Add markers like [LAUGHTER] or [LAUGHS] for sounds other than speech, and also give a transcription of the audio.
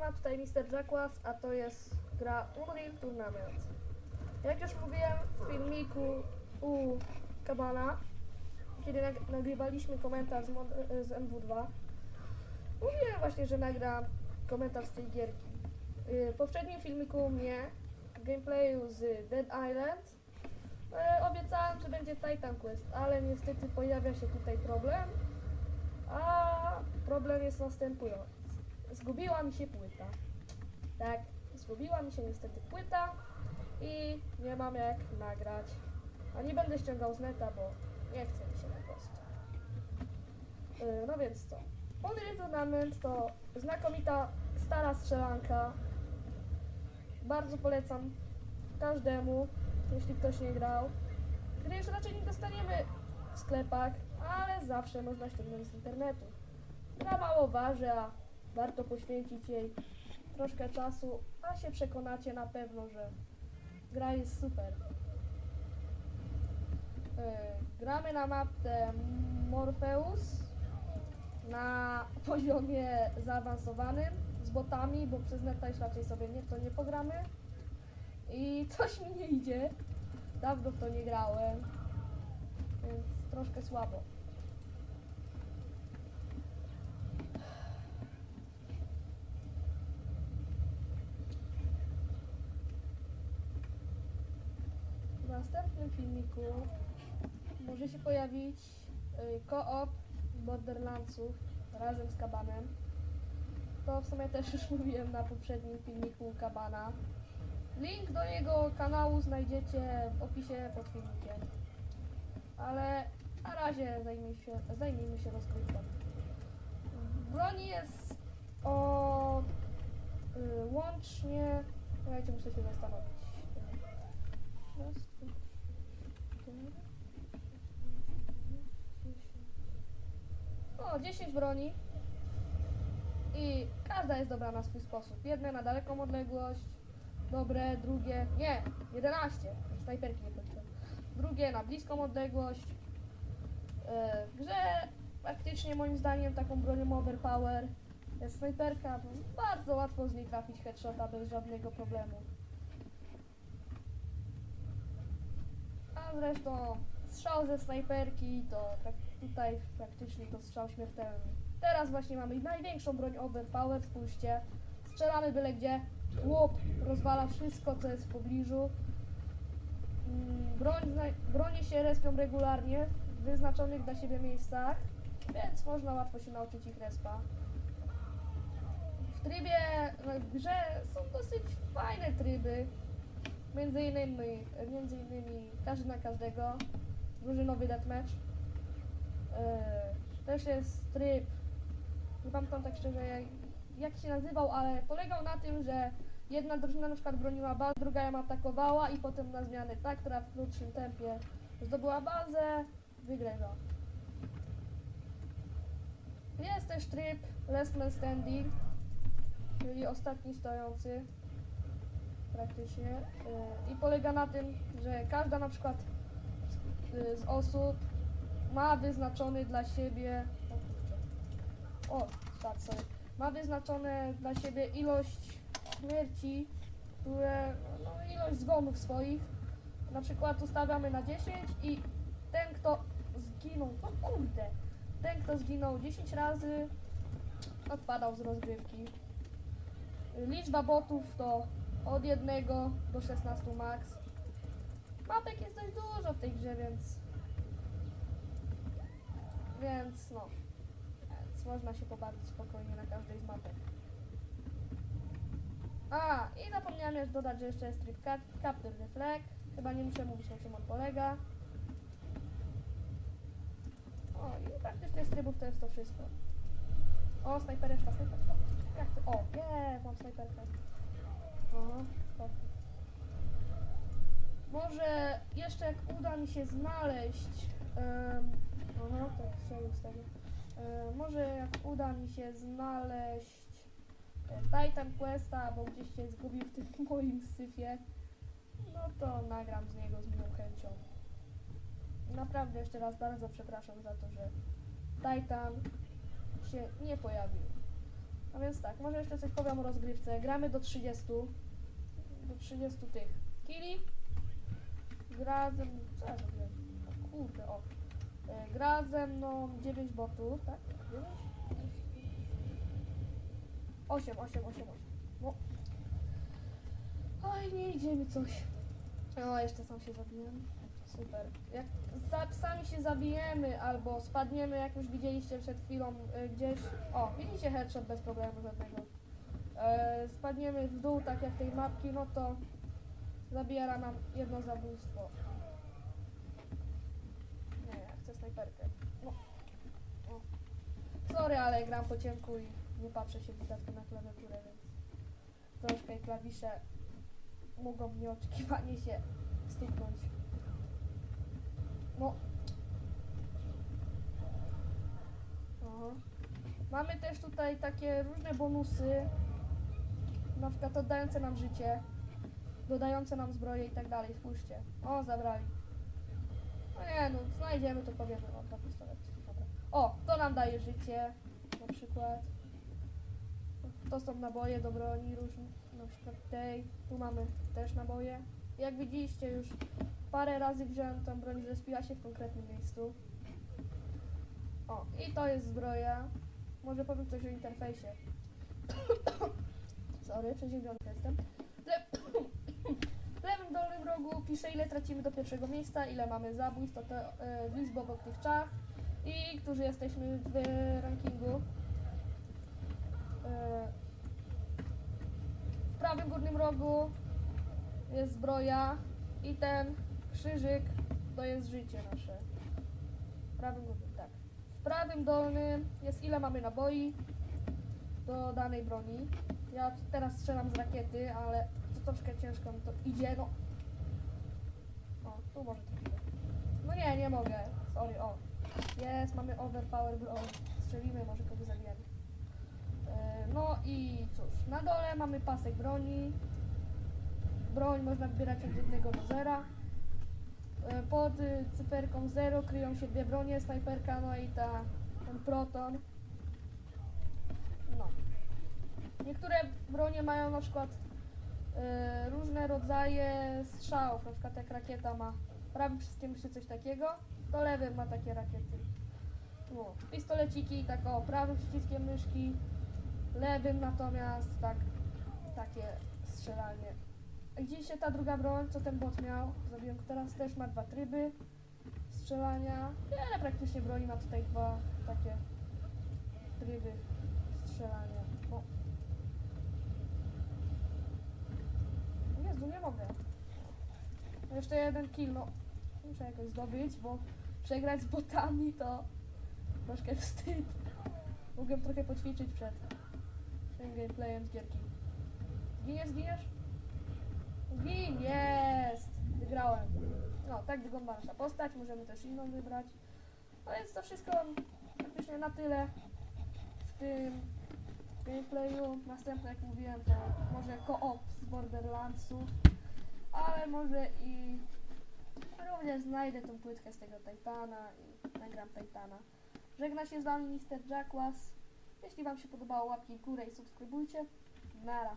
Siema, tutaj Mr. Jackwas, a to jest gra Unreal Tournament. Jak już mówiłem w filmiku u Kabana, kiedy nag nagrywaliśmy komentarz z, z MW2, mówiłem właśnie, że nagram komentarz z tej gierki. Yy, W poprzednim filmiku mnie, gameplayu z Dead Island, yy, obiecałem, że będzie Titan Quest, ale niestety pojawia się tutaj problem, a problem jest następujący. Zgubiła mi się płyta. Tak, zgubiła mi się niestety płyta i nie mam jak nagrać. A nie będę ściągał z neta, bo nie chce mi się po prostu. Yy, no więc co? Unreal Tournament to znakomita stara strzelanka. Bardzo polecam każdemu, jeśli ktoś nie grał. Gry już raczej nie dostaniemy w sklepach, ale zawsze można ściągnąć z internetu. Gra mało waży, a warto poświęcić jej troszkę czasu, a się przekonacie na pewno, że gra jest super. Yy, gramy na mapce Morpheus na [LAUGHS] poziomie zaawansowanym z botami, bo przez neta raczej sobie nie, to nie pogramy. I [LAUGHS] coś mi nie idzie. Dawno w to nie grałem, więc troszkę słabo. W następnym filmiku może się pojawić y, koop Borderlandsów razem z Kabanem. To w sumie też już mówiłem na poprzednim filmiku Kabana. Link do jego kanału znajdziecie w opisie pod filmikiem. Ale na razie zajmijmy się, zajmijmy się. Broni jest o y, łącznie. Słuchajcie, muszę się zastanowić. O, 10 broni. I każda jest dobra na swój sposób. Jedne na daleką odległość, dobre, drugie. Nie, 11. Snajperki nie policzę. Drugie na bliską odległość. Yy, grze praktycznie moim zdaniem taką bronią overpower jest snajperka, bardzo łatwo z niej trafić headshota bez żadnego problemu. A zresztą strzał ze snajperki to tak tutaj praktycznie to strzał śmiertelny. Teraz właśnie mamy największą broń overpower, spójrzcie. Strzelamy byle gdzie. Łup rozwala wszystko, co jest w pobliżu. Mm, Broń, bronie się respią regularnie w wyznaczonych dla siebie miejscach, więc można łatwo się nauczyć ich respa. W trybie, w grze są dosyć fajne tryby. Między innymi, między innymi każdy na każdego. Drużynowy deathmatch. Yy, też jest tryb, nie pamiętam tak szczerze jak, się nazywał, ale polegał na tym, że jedna drużyna na przykład broniła bazę, druga ją atakowała i potem na zmiany ta, która w krótszym tempie zdobyła bazę, wygrywa. Jest też tryb Last Man Standing, czyli ostatni stojący praktycznie yy, i polega na tym, że każda na przykład z, yy, z osób ma wyznaczony dla siebie o, tak ma wyznaczone dla siebie ilość śmierci, które no, ilość zgonów swoich. Na przykład ustawiamy na 10 i ten kto zginął, no kurde ten kto zginął 10 razy odpadał z rozgrywki. Liczba botów to od 1 do 16 max mapek jest dość dużo w tej grze, więc więc no. Więc można się pobawić spokojnie na każdej z mapek. A, i zapomniałem jeszcze dodać, że jeszcze jest tryb cap- Capture the Flag. Chyba nie muszę mówić na czym on polega. O, i praktycznie z trybów to jest to wszystko. O, snajpereczka, snajperka. Ja chcę, o, nie, mam snajperkę. Może jeszcze jak uda mi się znaleźć. Um, aha, się ustawię. E, może jak uda mi się znaleźć e, Titan Questa, bo gdzieś się zgubił w tym [LAUGHS] moim syfie, no to nagram z niego z miłą chęcią. Naprawdę jeszcze raz bardzo przepraszam za to, że Titan się nie pojawił. A więc tak, może jeszcze coś powiem o rozgrywce. Gramy do 30. Do 30 tych kili. Gra ze mną... Co ja zrobiłem? O kurde, o. E, Gra ze mną 9 botów, tak? 9? 8, 8, 8, 8. No. Oj, nie idzie mi coś. O, jeszcze sam się zabiłem. Super. Jak za, sami się zabijemy albo spadniemy, jak już widzieliście przed chwilą y, gdzieś. O, widzicie headshot bez problemu żadnego. E, spadniemy w dół, tak jak tej mapki, no to zabiera nam jedno zabójstwo. Nie, ja chcę snajperkę. No. Sorry, ale gram po ciemku i nie patrzę się wydatku na klawiaturę, więc troszkę klawisze mogą nieoczekiwanie się stuknąć. No. Aha. Mamy też tutaj takie różne bonusy, na przykład oddające nam życie, dodające nam zbroje i tak dalej. Spójrzcie. O, zabrali. No nie, no znajdziemy to powiemy. O, pistolety. Dobra. O, to nam daje życie, na przykład. To są naboje do broni różne, na przykład tej. Tu mamy też naboje. Jak widzieliście już parę razy wziąłem tą broń, zespiła się w konkretnym miejscu. O, i to jest zbroja. Może powiem coś o interfejsie. [COUGHS] Sorry, przeziębiony jestem. W le- [COUGHS] W lewym dolnym rogu pisze ile tracimy do pierwszego miejsca, ile mamy zabójstw, to, to e, liczba obok tych czach i którzy jesteśmy w rankingu. E, w prawym górnym rogu jest zbroja i ten krzyżyk to jest życie nasze. W prawym górnym, tak. W prawym dolnym jest ile mamy naboi do danej broni. Ja teraz strzelam z rakiety, ale to troszkę ciężko mi to idzie, no. O, tu może idzie. No nie, nie mogę. Sorry, o. Jest, mamy overpower broń. Strzelimy, może kogoś zabijemy. E, No i cóż, na dole mamy pasek broni. Broń można wybierać od 1 do 0. E, Pod y, cyferką 0 kryją się dwie bronie, snajperka, no i ta, ten proton. No. Niektóre bronie mają na przykład e, różne rodzaje strzałów, na przykład jak rakieta ma prawym przyciskiem myszy coś takiego, to lewym ma takie rakiety. No. Pistoleciki tak o prawym przyciskiem myszki, lewym natomiast tak takie strzelanie. Gdzieś się ta druga broń, co ten bot miał, zrobiłem go teraz, też ma dwa tryby strzelania. Wiele praktycznie broni ma tutaj dwa takie tryby strzelania. O. Jezu, nie mogę. Jeszcze jeden kill, no. Muszę jakoś zdobyć, bo przegrać z botami to troszkę wstyd. Mogłem trochę poćwiczyć przed gameplayem z gierki. Giniesz, zginiesz? Gin, jest! Wygrałem. No, tak wygląda nasza postać, możemy też inną wybrać. No więc to wszystko praktycznie na tyle w tym gameplayu. Następne, jak mówiłem, to może co-op z Borderlandsów, ale może i również znajdę tą płytkę z tego Titana i nagram Titana. Żegna się z wami Mr. Jackwas. Jeśli wam się podobało, łapki w górę i subskrybujcie. Nara.